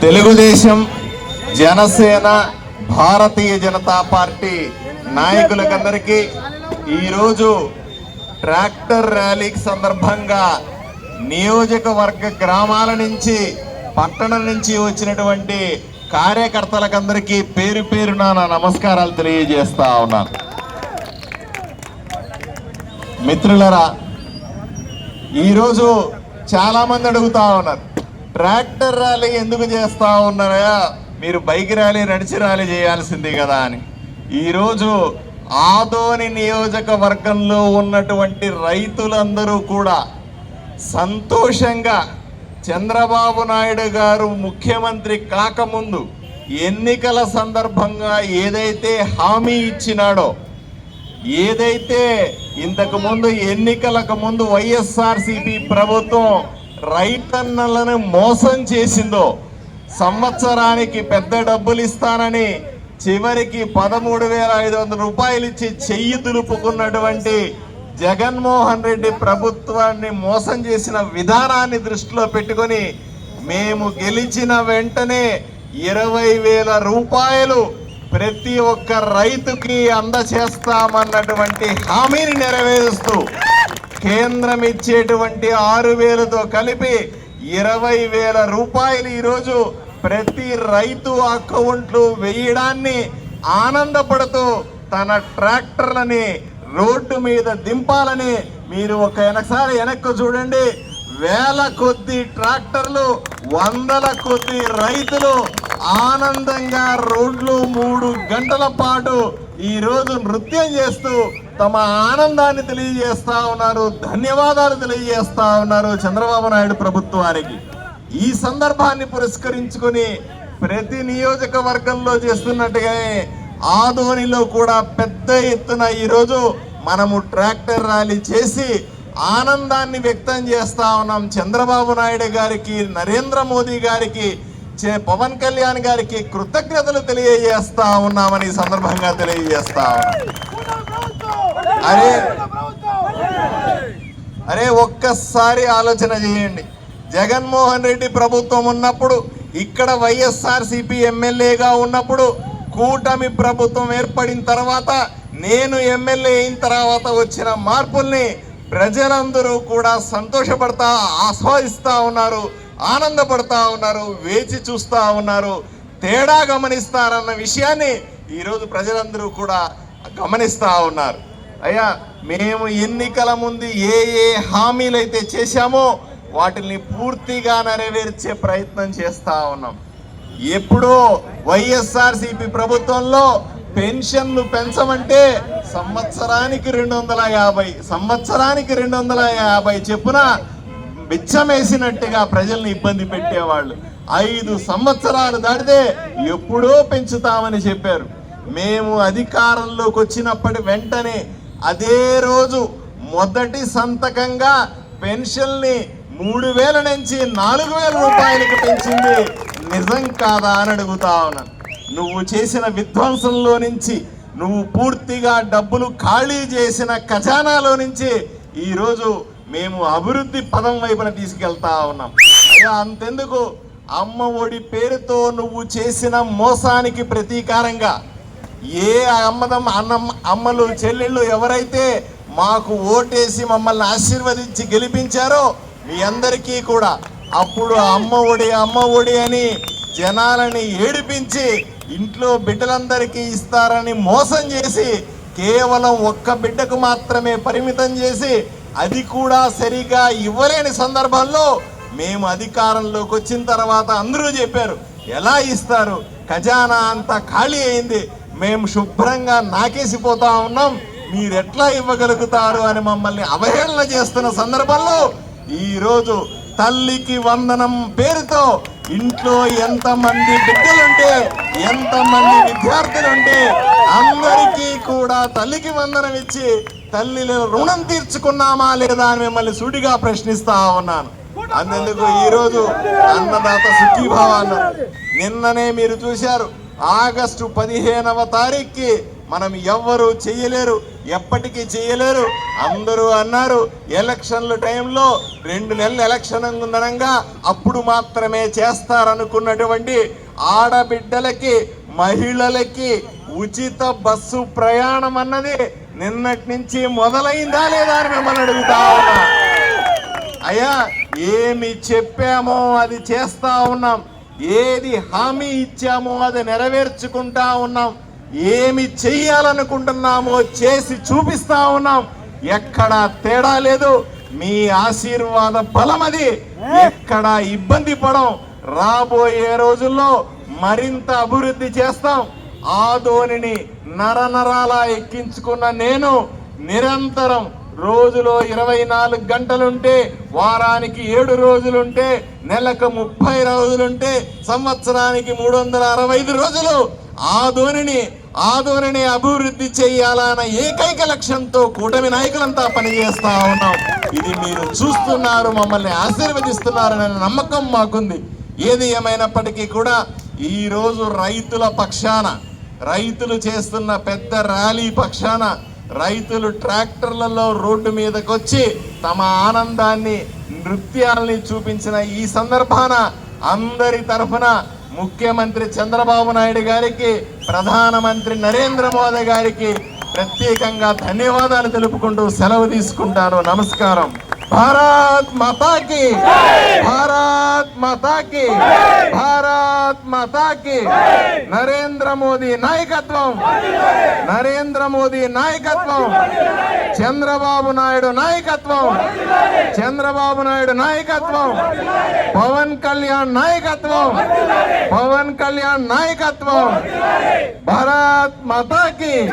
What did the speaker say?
Telugu Desam Janasena Bharatiya Janata party నాయకులకందరికీ ఈరోజు tractor ర్యాలీకి సందర్భంగా నియోజకవర్గ గ్రామాల నుంచి పట్టణం నుంచి వచ్చినటువంటి కార్యకర్తలకందరికీ పేరు పేరున నా నమస్కారాలు తెలియజేస్తా ఉన్నాను. మిత్రులరా ఈరోజు చాలా మంది అడుగుతా ఉన్నారు. ట్రాక్టర్ ర్యాలీ ఎందుకు చేస్తా ఉన్నారా మీరు బైక్ ర్యాలీ నడిచి ర్యాలీ చేయాల్సింది కదా అని. ఈరోజు ఆదోని నియోజకవర్గంలో ఉన్నటువంటి రైతులందరూ కూడా సంతోషంగా చంద్రబాబు నాయుడు గారు ముఖ్యమంత్రి కాకముందు ఎన్నికల సందర్భంగా ఏదైతే హామీ ఇచ్చినాడో ఏదైతే ఇంతకు ముందు ఎన్నికలకు ముందు వైఎస్ఆర్సిపి ప్రభుత్వం రైతన్నలను మోసం చేసిందో సంవత్సరానికి పెద్ద డబ్బులు ఇస్తానని చివరికి పదమూడు వేల ఐదు వందల రూపాయలు ఇచ్చి చెయ్యి దులుపుకున్నటువంటి జగన్మోహన్ రెడ్డి ప్రభుత్వాన్ని మోసం చేసిన విధానాన్ని దృష్టిలో పెట్టుకొని మేము గెలిచిన వెంటనే ఇరవై వేల రూపాయలు ప్రతి ఒక్క రైతుకి అందచేస్తామన్నటువంటి హామీని నెరవేరుస్తూ కేంద్రం ఇచ్చేటువంటి ఆరు వేలతో కలిపి ఇరవై వేల రూపాయలు ఈరోజు ప్రతి రైతు అకౌంట్లు వేయడాన్ని ఆనందపడుతూ తన ట్రాక్టర్లని రోడ్డు మీద దింపాలని మీరు ఒక వెనకసారి వెనక్కు చూడండి. వేల కొద్ది ట్రాక్టర్లు వందల కొద్ది రైతులు ఆనందంగా రోడ్లు మూడు గంటల పాటు ఈరోజు నృత్యం చేస్తూ తమ ఆనందాన్ని తెలియజేస్తా ఉన్నారు ధన్యవాదాలు తెలియజేస్తా ఉన్నారు చంద్రబాబు నాయుడు ప్రభుత్వానికి. ఈ సందర్భాన్ని పురస్కరించుకొని ప్రతి నియోజకవర్గంలో చేస్తున్నట్టుగానే ఆదోనిలో కూడా పెద్ద ఎత్తున ఈరోజు మనము ట్రాక్టర్ ర్యాలీ చేసి ఆనందాన్ని వ్యక్తం చేస్తా ఉన్నాం. చంద్రబాబు నాయుడు గారికి నరేంద్ర మోదీ గారికి చే పవన్ కళ్యాణ్ గారికి కృతజ్ఞతలు తెలియజేస్తా ఉన్నామని ఈ సందర్భంగా తెలియజేస్తా అరే అరే ఒక్కసారి ఆలోచన చేయండి. జగన్మోహన్ రెడ్డి ప్రభుత్వం ఉన్నప్పుడు ఇక్కడ వైఎస్ఆర్ సిపి ఎమ్మెల్యేగా ఉన్నప్పుడు కూటమి ప్రభుత్వం ఏర్పడిన తర్వాత నేను ఎమ్మెల్యే అయిన తర్వాత వచ్చిన మార్పుల్ని ప్రజలందరూ కూడా సంతోషపడతా ఆస్వాదిస్తూ ఉన్నారు. ఆనందపడతా ఉన్నారు వేచి చూస్తూ ఉన్నారు తేడా గమనిస్తారన్న విషయాన్ని ఈరోజు ప్రజలందరూ కూడా గమనిస్తూ ఉన్నారు. అయ్యా మేము ఎన్నికల ముందు ఏ ఏ హామీలు అయితే చేశామో వాటిని పూర్తిగా నెరవేర్చే ప్రయత్నం చేస్తూ ఉన్నాం. ఎప్పుడో వైఎస్ఆర్సిపి ప్రభుత్వంలో పెన్షన్లు పెంచమంటే సంవత్సరానికి రెండు వందల యాభై సంవత్సరానికి రెండు వందల యాభై చెప్పున బిచ్చమేసినట్టుగా ప్రజల్ని ఇబ్బంది పెట్టేవాళ్ళు. ఐదు సంవత్సరాలు దాటితే ఎప్పుడో పెంచుతామని చెప్పారు. మేము అధికారంలోకి వచ్చినప్పటి వెంటనే అదే రోజు మొదటి సంతకంగా పెన్షన్ని మూడు వేల నుంచి నాలుగు వేల రూపాయలకు పెంచింది. నిజం కాదా అని అడుగుతా ఉన్నాను నువ్వు చేసిన విధ్వంసంలో నుంచి నువ్వు పూర్తిగా డబ్బులు ఖాళీ చేసిన ఖజానాలో నుంచి ఈరోజు మేము అభివృద్ధి పదం వైపున తీసుకెళ్తా ఉన్నాం. అయ్యా అంతెందుకు? అమ్మ ఒడి పేరుతో నువ్వు చేసిన మోసానికి ప్రతీకారంగా ఏ అమ్మదమ్మ అన్నం అమ్మలు చెల్లెళ్ళు ఎవరైతే మాకు ఓటేసి మమ్మల్ని ఆశీర్వదించి గెలిపించారో మీ అందరికీ కూడా అప్పుడు అమ్మ ఒడి అమ్మ ఒడి అని జనాలని ఏడిపించి ఇంట్లో బిడ్డలందరికీ ఇస్తారని మోసం చేసి కేవలం ఒక్క బిడ్డకు మాత్రమే పరిమితం చేసి అది కూడా సరిగా ఇవ్వలేని సందర్భంలో మేము అధికారంలోకి వచ్చిన తర్వాత అందరూ చెప్పారు ఎలా ఇస్తారు? ఖజానా అంతా ఖాళీ అయింది. మేము శుభ్రంగా నాకేసిపోతా ఉన్నాం. మీరు ఎట్లా ఇవ్వగలుగుతారు? అని మమ్మల్ని అవహేళన చేస్తున్న సందర్భంలో ఈరోజు తల్లికి వందనం పేరుతో ఇంట్లో ఎంతమంది బిడ్డలుంటే ఎంతమంది విద్యార్థులుంటే అందరికీ కూడా తల్లికి వందనం ఇచ్చి తల్లిలో రుణం తీర్చుకున్నామా లేదా అని మిమ్మల్ని సూటిగా ప్రశ్నిస్తా ఉన్నాను. అందుకు ఈరోజు అన్నదాత సుఖీభావ అన్నారు నిన్ననే మీరు చూశారు. ఆగస్టు పదిహేనవ తారీఖుకి మనం ఎవ్వరు చేయలేరు ఎప్పటికీ చేయలేరు. అందరూ అన్నారు ఎలక్షన్ల టైంలో రెండు నెలలు ఎలక్షన్ ఉందనంగా అప్పుడు మాత్రమే చేస్తారనుకున్నటువంటి ఆడబిడ్డలకి మహిళలకి ఉచిత బస్సు ప్రయాణం అన్నది నిన్నటి నుంచి మొదలైందా లేదా అని మిమ్మల్ని అడుగుతా ఉన్నా. అయ్యా ఏమి చెప్పామో అది చేస్తా ఉన్నాం. ఏది హామీ ఇచ్చామో అది నెరవేర్చుకుంటా ఉన్నాం. ఏమి చెయ్యాలనుకుంటున్నామో చేసి చూపిస్తా ఉన్నాం. ఎక్కడ తేడా లేదు. మీ ఆశీర్వాద బలం అది. ఎక్కడ ఇబ్బంది పడం. రాబోయే రోజుల్లో మరింత అభివృద్ధి చేస్తాం. ఆ ధోనిని నరనరాలా ఎక్కించుకున్న నేను నిరంతరం రోజులో ఇరవై నాలుగు గంటలుంటే వారానికి ఏడు రోజులుంటే నెలకు ముప్పై రోజులుంటే సంవత్సరానికి మూడు వందల అరవై ఐదు రోజులు ఆ ధోనిని ఆ ధోనిని అభివృద్ధి చేయాలన్న ఏకైక లక్ష్యంతో కూటమి నాయకులంతా పనిచేస్తా ఉన్నాం. ఇది మీరు చూస్తున్నారు మమ్మల్ని ఆశీర్వదిస్తున్నారనే నమ్మకం మాకుంది. ఏది ఏమైనప్పటికీ కూడా ఈరోజు రైతుల పక్షాన రైతులు చేస్తున్న పెద్ద ర్యాలీ పక్షాన రైతులు ట్రాక్టర్లలో రోడ్డు మీదకి వచ్చి తమ ఆనందాన్ని నృత్యాల్ని చూపించిన ఈ సందర్భాన అందరి తరఫున ముఖ్యమంత్రి చంద్రబాబు నాయుడు గారికి ప్రధానమంత్రి నరేంద్ర మోదీ గారికి ప్రత్యేకంగా ధన్యవాదాలు తెలుపుకుంటూ సెలవు తీసుకుంటాను. నమస్కారం. భారత్ మాతాకి. భారత్ మాతాకి. భారత్ మాతాకి. నరేంద్ర మోదీ నాయకత్వం. నరేంద్ర మోదీ నాయకత్వం. చంద్రబాబు నాయుడు నాయకత్వం. చంద్రబాబు నాయుడు నాయకత్వం. పవన్ కళ్యాణ్ నాయకత్వం. పవన్ కళ్యాణ్ నాయకత్వం. భారత్ మాతాకి.